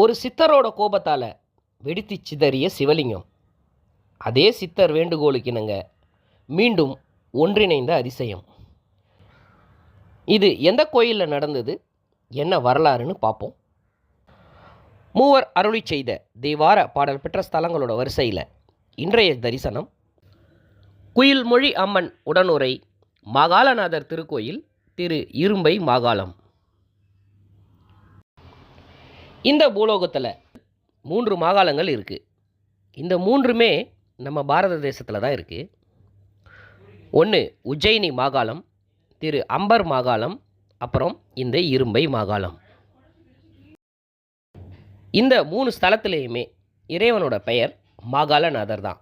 ஒரு சித்தரோட கோபத்தால் வெடித்து சிதறிய சிவலிங்கம். அதே சித்தர் வேண்டுகோளுக்கிணங்க. மீண்டும் ஒன்றிணைந்த அதிசயம். இது எந்த கோயிலில் நடந்தது? என்ன வரலாறுன்னு பார்ப்போம் மூவர் அருளி செய்த தேவார பாடல் பெற்ற ஸ்தலங்களோட வரிசையில் இன்றைய தரிசனம். குயில்மொழி அம்மன் உடனுரை மாகாளநாதர் திருக்கோயில் திரு இரும்பை மாகாளம் இந்த பூலோகத்தில் மூன்று மாகாளங்கள் இருக்குது இந்த மூன்றுமே நம்ம பாரத தேசத்தில் தான் இருக்குது ஒன்று உஜ்ஜயினி மாகாணம் திரு அம்பர் மாகாணம் அப்புறம் இந்த இரும்பை மாகாணம் இந்த மூணு ஸ்தலத்திலேயுமே இறைவனோட பெயர் மாகாளநாதர் தான்.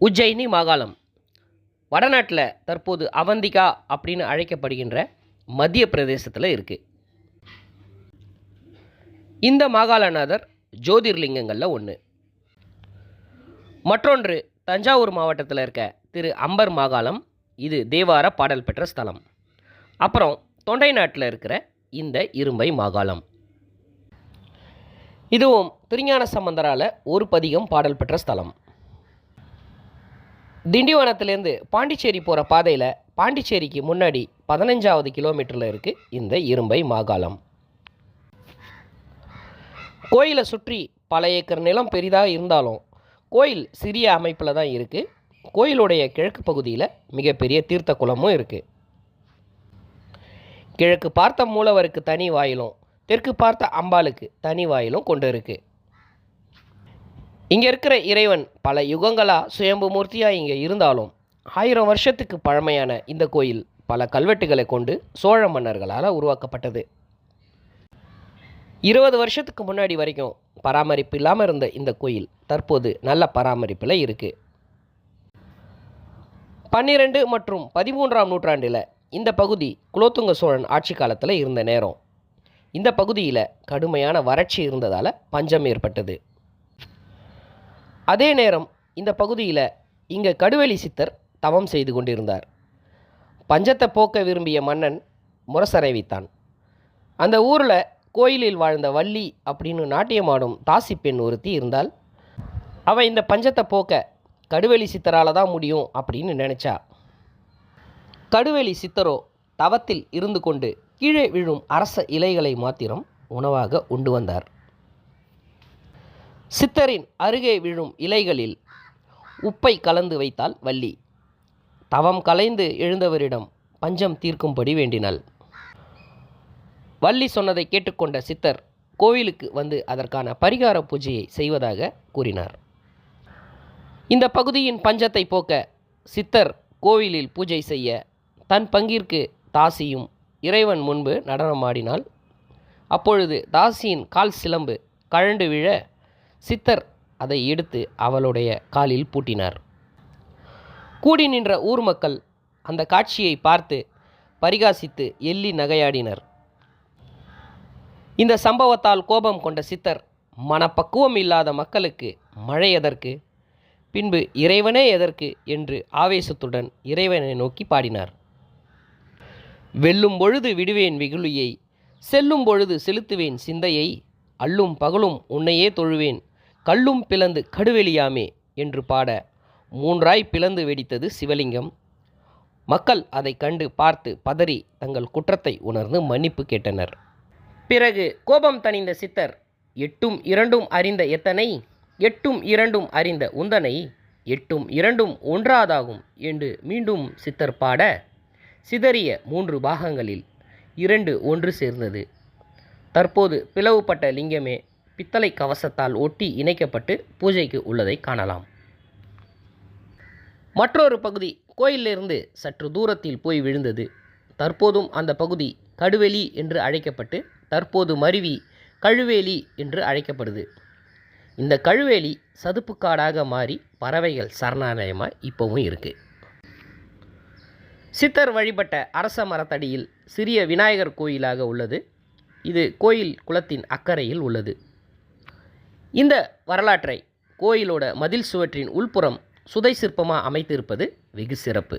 உஜ்ஜயினி மாகாணம் வடநாட்டில் தற்போது அவந்திகா அப்படின்னு அழைக்கப்படுகின்ற மத்திய பிரதேசத்தில் இருக்குது இந்த மாகாளநாதர் ஜோதிர்லிங்கங்களில் ஒன்று மற்றொன்று தஞ்சாவூர் மாவட்டத்தில் இருக்க திரு அம்பர் மாகாளம் இது தேவார பாடல் பெற்ற ஸ்தலம். அப்புறம் தொண்டை நாட்டில் இருக்கிற இந்த இரும்பை மாகாளம் இதுவும் திருஞான சம்பந்தரால் ஒரு பதிகம் பாடல் பெற்ற ஸ்தலம். திண்டிவனத்துலேருந்து பாண்டிச்சேரி போகிற பாதையில் பாண்டிச்சேரிக்கு முன்னாடி பதினஞ்சாவது கிலோமீட்டரில் இருக்குது இந்த இரும்பை மாகாளம் கோயிலை சுற்றி பல ஏக்கர் நிலம் பெரிதாக இருந்தாலும் கோயில் சிறிய அமைப்பில் தான் இருக்குது கோயிலுடைய கிழக்கு பகுதியில் மிகப்பெரிய தீர்த்த குளமும் இருக்குது கிழக்கு பார்த்த மூலவருக்கு தனி வாயிலும் தெற்கு பார்த்த அம்பாளுக்கு தனி வாயிலும் கொண்டு இருக்கு இங்கே இருக்கிற இறைவன் பல யுகங்களாக சுயம்பு மூர்த்தியாக இங்கே இருந்தாலும் ஆயிரம் வருஷத்துக்கு பழமையான இந்த கோயில் பல கல்வெட்டுகளை கொண்டு சோழ மன்னர்களால் உருவாக்கப்பட்டது. இருபது வருஷத்துக்கு முன்னாடி வரைக்கும் பராமரிப்பு இல்லாமல் இருந்த இந்த கோயில் தற்போது நல்ல பராமரிப்பில் இருக்குது பன்னிரெண்டு மற்றும் பதிமூன்றாம் நூற்றாண்டில் இந்த பகுதி குலோத்துங்க சோழன் ஆட்சி காலத்தில் இருந்த நேரம். இந்த பகுதியில் கடுமையான வறட்சி இருந்ததால் பஞ்சம் ஏற்பட்டது. அதே நேரம் இந்த பகுதியில் இங்கே கடுவெளி சித்தர் தவம் செய்து கொண்டிருந்தார். பஞ்சத்தை போக்க விரும்பிய மன்னன் முரசறைவித்தான். அந்த ஊரில் கோயிலில் வாழ்ந்த வள்ளி அப்படின்னு நாட்டியமாடும் தாசி பெண் ஒருத்தி இருந்தால் அவள் இந்த பஞ்சத்தை போக்க கடுவெளி சித்தரால் தான் முடியும் அப்படின்னு நினச்சா. கடுவெளி சித்தரோ தவத்தில் இருந்து கொண்டு கீழே விழும் அரச இலைகளை மாத்திரம் உணவாக உண்டு வந்தார். சித்தரின் அருகே விழும் இலைகளில் உப்பை கலந்து வைத்தால் வள்ளி. தவம் கலைந்து எழுந்தவரிடம் பஞ்சம் தீர்க்கும்படி வேண்டினாள். வள்ளி சொன்னதை கேட்டுக்கொண்ட சித்தர் கோவிலுக்கு வந்து அதற்கான பரிகார பூஜையை செய்வதாக கூறினார். இந்த பகுதியின் பஞ்சத்தை போக்க சித்தர் கோவிலில் பூஜை செய்ய தன் பங்கிற்கு தாசியும் இறைவன் முன்பு நடனமாடினாள். அப்பொழுது தாசியின் கால் சிலம்பு கழண்டு விழ சித்தர் அதை எடுத்து அவளுடைய காலில் பூட்டினார். கூடி நின்ற ஊர் மக்கள் அந்த காட்சியை பார்த்து பரிகாசித்து எள்ளி நகையாடினர். இந்த சம்பவத்தால் கோபம் கொண்ட சித்தர் மனப்பக்குவம் இல்லாத மக்களுக்கு மழை எதற்கு? பின்பு இறைவனே எதற்கு? என்று ஆவேசத்துடன் இறைவனை நோக்கி பாடினார். வெல்லும் பொழுது விடுவேன் வெகுளியை செல்லும் பொழுது செலுத்துவேன் சிந்தையை அல்லும் பகலும் உன்னையே தொழுவேன் கல்லும் பிளந்து கடுவெளியாமே என்று பாட மூன்றாய் பிளந்து வெடித்தது சிவலிங்கம். மக்கள் அதை கண்டு பார்த்து பதறி தங்கள் குற்றத்தை உணர்ந்து மன்னிப்பு கேட்டனர். பிறகு கோபம் தணிந்த சித்தர் எட்டும் இரண்டும் அறிந்த எத்தனை? எட்டும் இரண்டும் அறிந்த உந்தனை எட்டும் இரண்டும் ஒன்றாதாகும் என்று மீண்டும் சித்தர் பாட சிதறிய மூன்று பாகங்களில் இரண்டு ஒன்று சேர்ந்தது. தற்போது பிளவுபட்ட லிங்கமே பித்தளை கவசத்தால் ஒட்டி இணைக்கப்பட்டு பூஜைக்கு உள்ளதை காணலாம். மற்றொரு பகுதி கோயிலிருந்து சற்று தூரத்தில் போய் விழுந்தது. தற்போதும் அந்த பகுதி கடுவெளி என்று அழைக்கப்பட்டு தற்போது மருவி கழுவேலி என்று அழைக்கப்படுது. இந்த கழுவேலி சதுப்பு காடாக மாறி பறவைகள் சரணாலயமாக இப்போவும் இருக்குது சித்தர் வழிபட்ட அரச மரத்தடியில் சிறிய விநாயகர் கோயிலாக உள்ளது. இது கோயில் குளத்தின் அக்கறையில் உள்ளது. இந்த வரலாற்றை கோயிலோட மதில் சுவற்றின் உள்புறம் சுதை சிற்பமாக அமைத்திருப்பது வெகு சிறப்பு.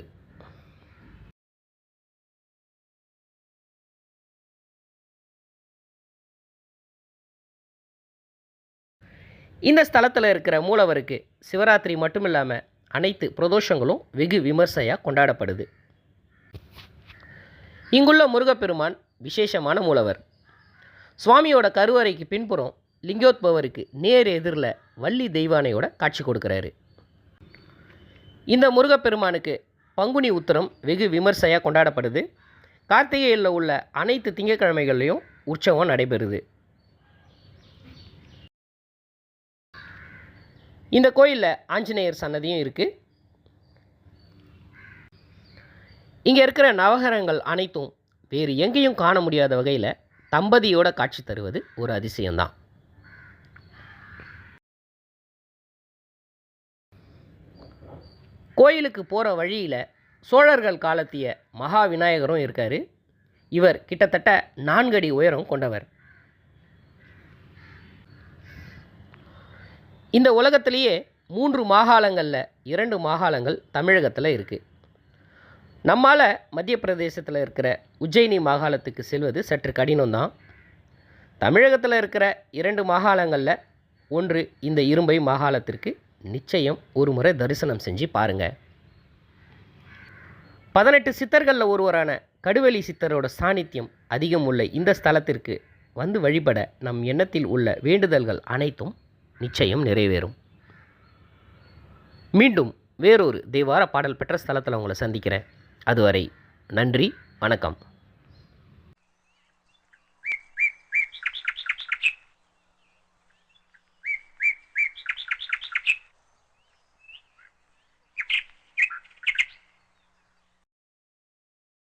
இந்த ஸ்தலத்தில் இருக்கிற மூலவருக்கு சிவராத்திரி மட்டும் இல்லாமல் அனைத்து பிரதோஷங்களும் வெகு விமர்சையாக கொண்டாடப்படுது. இங்குள்ள முருகப்பெருமான் விசேஷமான மூலவர். சுவாமியோட கருவறைக்கு பின்புறம் லிங்கோத்பவருக்கு நேர் எதிரில் வள்ளி தெய்வானையோட காட்சி கொடுக்குறாரு. இந்த முருகப்பெருமானுக்கு பங்குனி உத்தரம் வெகு விமர்சையாக கொண்டாடப்படுது. கார்த்திகையில் உள்ள அனைத்து திங்கட்கிழமைகள்லையும் உற்சவம் நடைபெறுது. இந்த கோயிலில் ஆஞ்சநேயர் சன்னதியும் இருக்குது இங்கே இருக்கிற நவகரங்கள் அனைத்தும் வேறு எங்கேயும் காண முடியாத வகையில் தம்பதியோட காட்சி தருவது ஒரு அதிசயம்தான். கோயிலுக்கு போகிற வழியில் சோழர்கள் காலத்திய மகா விநாயகரும் இருக்கார். இவர் கிட்டத்தட்ட நான்கடி உயரம் கொண்டவர். இந்த உலகத்திலேயே மூன்று மாகாணங்களில் இரண்டு மாகாளங்கள் தமிழகத்தில் இருக்குது நம்மால் மத்திய பிரதேசத்தில் இருக்கிற உஜ்ஜயினி மாகாணத்துக்கு செல்வது சற்று கடினம்தான். தமிழகத்தில் இருக்கிற இரண்டு மாகாணங்களில் ஒன்று இந்த இரும்பை மாகாணத்திற்கு நிச்சயம் ஒரு முறை தரிசனம் செஞ்சு பாருங்கள் பதினெட்டு சித்தர்களில் ஒருவரான கடுவெளி சித்தரோட சாநித்தியம் அதிகம் உள்ள இந்த ஸ்தலத்திற்கு வந்து வழிபட நம் எண்ணத்தில் உள்ள வேண்டுதல்கள் அனைத்தும் நிச்சயம் நிறைவேறும். மீண்டும் வேறொரு தேவார பாடல் பெற்ற ஸ்தலத்தில் உங்களை சந்திக்கிறேன். அதுவரை நன்றி வணக்கம்.